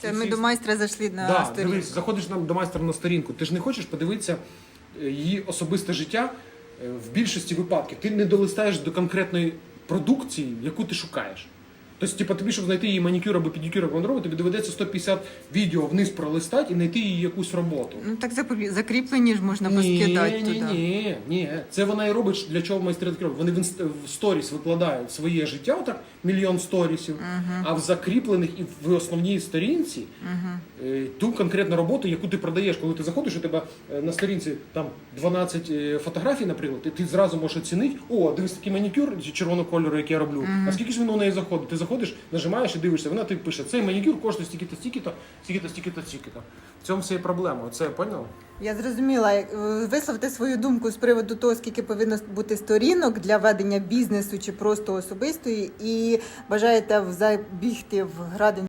Це ми до майстра зайшли на да, сторінку. дивись, заходиш нам до майстра на сторінку. Ти ж не хочеш подивитися е, її особисте життя е, в більшості випадків. Ти не долистаєш до конкретної продукції, яку ти шукаєш. Тобто, типу, тобі, щоб знайти її манікюр або педикюр або андрово, тобі доведеться 150 відео вниз пролистати і знайти її якусь роботу. Ну так закріплені ж можна поскидати ні, туди. ні, ні. Це вона і робить, для чого майстри роблять. Вони в, інст... в сторіс викладають своє життя, отак, мільйон сторісів, а в закріплених і в основній сторінці е, ту конкретну роботу, яку ти продаєш, коли ти заходиш, у тебе е, на сторінці там 12 е, фотографій, наприклад, і ти зразу можеш оцінити, о, дивись такий манікюр червоного кольору, який я роблю. А скільки ж він у неї заходить? Ти заходиш, нажимаєш і дивишся, вона тобі пише, цей манікюр коштує стільки-то, стільки-то, стільки-то, стільки-то, стільки-то. В цьому все є проблема. Це поняла? Я зрозуміла. Висловте свою думку з приводу того, скільки повинно бути сторінок для ведення бізнесу чи просто особистої, і бажаєте забігти в градин